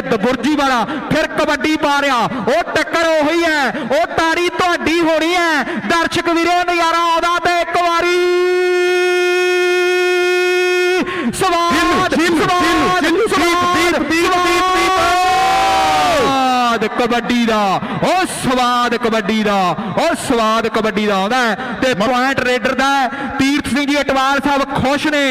ਕਹਿੰਦੇ ਦਬੁਰਜੀ ਵਾਲਾ, ਫਿਰ ਕਬੱਡੀ ਪਾ ਰਿਹਾ। ਉਹ ਟੱਕਰ ਉਹੀ ਹੈ, ਉਹ ਤਾੜੀ ਤੁਹਾਡੀ ਹੋਣੀ ਹੈ। ਦਰਸ਼ਕ ਵੀਰੇ, ਨਜ਼ਾਰਾ ਆਉਂਦਾ ਤੇ ਇੱਕ ਵਾਰੀ ਸਵਾਲ ਕਬੱਡੀ ਦਾ ਉਹ ਸਵਾਦ ਕਬੱਡੀ ਦਾ ਉਹ ਸਵਾਦ ਕਬੱਡੀ ਦਾ ਆਉਂਦਾ ਤੇ ਪੁਆਇੰਟ ਰੇਡਰ ਦਾ। ਤੀਰਥ ਸਿੰਘ ਜੀ ਅਟਵਾਲ ਸਾਹਿਬ ਖੁਸ਼ ਨੇ।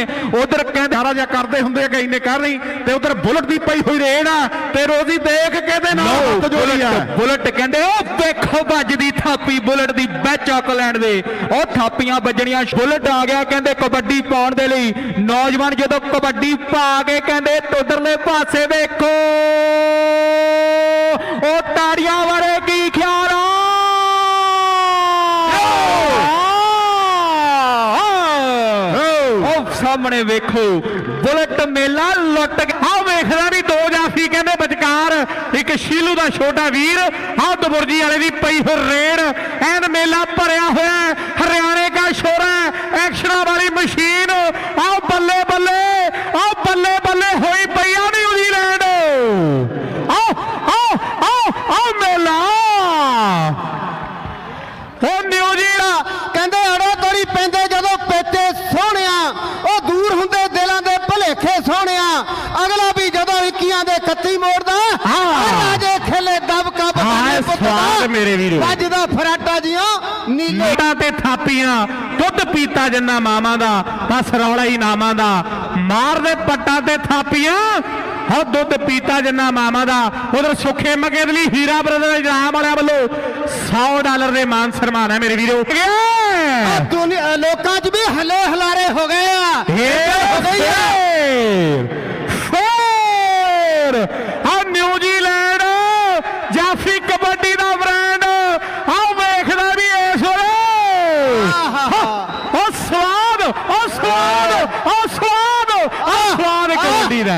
ਉਧਰ ਕਹਿੰਦੇ ਜਿਹਾ ਕਰਦੇ ਹੁੰਦੇ ਆ ਕਈ ਨੇ ਕਰ ਰਹੀ ਤੇ ਉਧਰ ਬੁਲਟ ਦੀ ਪਈ ਹੋਈ ਰੇਡ ਆ। ਤੇ ਰੋਜ਼ੀ ਦੇਖ ਕੇ ਤੇ ਨਾਲ ਹੱਥ ਜੋੜੀ ਆ। ਬੁਲਟ। ਕਹਿੰਦੇ ਉਹ ਵੇਖੋ ਵੱਜਦੀ ਥਾਪੀ ਬੁਲਟ ਦੀ ਵਿੱਚ ਆਕਲੈਂਡ ਦੇ। ਉਹ ਥਾਪੀਆਂ ਵੱਜਣੀਆਂ ਬੁਲਟ ਆ ਗਿਆ ਕਹਿੰਦੇ ਕਬੱਡੀ ਪਾਉਣ ਦੇ ਲਈ। ਨੌਜਵਾਨ ਜਦੋਂ ਕਬੱਡੀ ਪਾ ਕੇ ਕਹਿੰਦੇ ਉਧਰਲੇ ਪਾਸੇ ਵੇਖੋ ਉਹ ਤਾੜੀਆਂ ਵਾਲੇ ਕੀ ਖਿਆਲ ਆ ਉਹ ਸਾਹਮਣੇ ਵੇਖੋ ਬੁਲਟ ਮੇਲਾ ਲੁੱਟ ਕੇ ਵੇਖਦਾ ਨਹੀਂ ਦੋ ਜਾਫੀ ਕਹਿੰਦੇ ਵਿਚਕਾਰ ਇੱਕ ਸ਼ੀਲੂ ਦਾ ਛੋਟਾ ਵੀਰ ਆ ਦਬੁਰਜੀ ਵਾਲੇ ਦੀ ਪਈ ਹੋ ਰੇਡ। ਐਨ ਮੇਲਾ ਭਰਿਆ ਹੋਇਆ ਹਰਿਆਣੇ ਦਾ ਸ਼ੋਰਾ ਹੈ, ਐਕਸ਼ਨਾਂ ਵਾਲੀ ਮਸ਼ੀਨ। ਆ ਬੱਲੇ ਬੱਲੇ ਆ ਬੱਲੇ ਬੱਲੇ ਹੋਈ ਪਈ ਆ ਨਿਊਜ਼ੀਲੈਂਡ ਆ ਆ ਆ ਆ ਮੇਲਾ ਉਹ ਨਿਊਜ਼ੀਲੈਂਡ ਕਹਿੰਦੇ ਅੜੇ ਤੋੜੀ ਪੈਂਦੇ ਜਦੋਂ ਪੇਚੇ ਸੋਹਣਿਆ ਉਹ ਦੂਰ ਹੁੰਦੇ ਦਿਲਾਂ ਦੇ ਭਲੇਖੇ ਸੋਹਣਿਆ ਜਦੋਂ ਇੱਕੀਆਂ ਦੇ ਕੱਤੀ ਮੋੜਦਾ। ਹਾਂ। ਰਾਜੇ ਖੇਲੇ ਦਬਕਾ ਬਤਾਨੇ ਪੁੱਤ ਦਾ। ਮੇਰੇ ਵੀਰੋ। ਵੱਜਦਾ ਫਰਾਟਾ ਜੀਆਂ ਨੀਲੇ ਤੇ ਥਾਪੀਆਂ ਦੁੱਧ ਪੀਤਾ ਜਿੰਨਾ ਮਾਵਾਂ ਦਾ ਬਸ ਰੌਲਾ ਹੀ ਨਾਮਾਂ ਦਾ। ਮਾਰਦੇ ਪੱਟਾਂ ਤੇ ਥਾਪੀਆਂ ਹੋ ਦੁੱਧ ਪੀਤਾ ਜਿੰਨਾ ਮਾਵਾਂ ਦਾ। ਉਧਰ ਸੁੱਖੇ ਮਗੇ ਦੇ ਲਈ ਹੀਰਾ ਬ੍ਰਦਰ ਇਨਾਮ ਵਾਲਿਆਂ ਵੱਲੋਂ 100 ਡਾਲਰ ਦੇ ਮਾਨ ਸਨਮਾਨ ਹੈ ਮੇਰੇ ਵੀਰੋ। ਆ ਦੁਨੀਆ ਲੋਕਾਂ 'ਚ ਵੀ ਹਲੇ ਹਲਾਰੇ ਹੋ ਗਏ ਆ। ਹੋ ਗਈ ਆ ਫੇਰ ਫੇਰ ਆ ਨਿਊਜ਼ੀਲੈਂਡ ਜਾਫੀ ਕਬੱਡੀ ਦਾ ਬ੍ਰਾਂਡ ਆ ਵੇਖਦਾ ਵੀ ਇਸ ਵੇਲੇ ਆਹਾ। ਉਹ ਸਵਾਦ ਉਹ ਸਵਾਦ ਉਹ ਸਵਾਦ ਕਬੱਡੀ ਦਾ